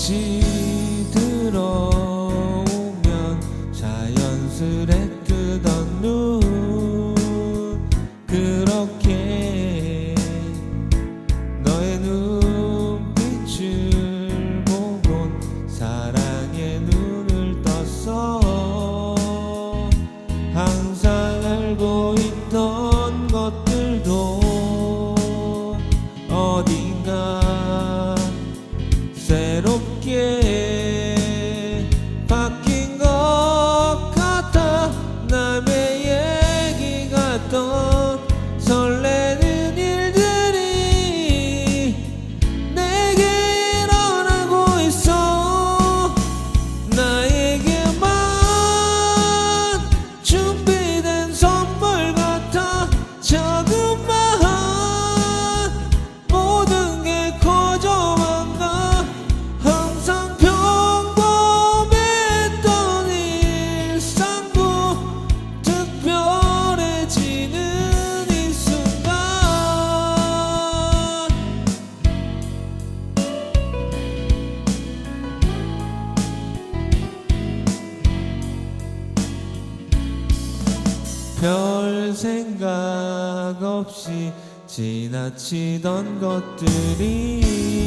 ti. 별 생각 없이 지나치던 것들이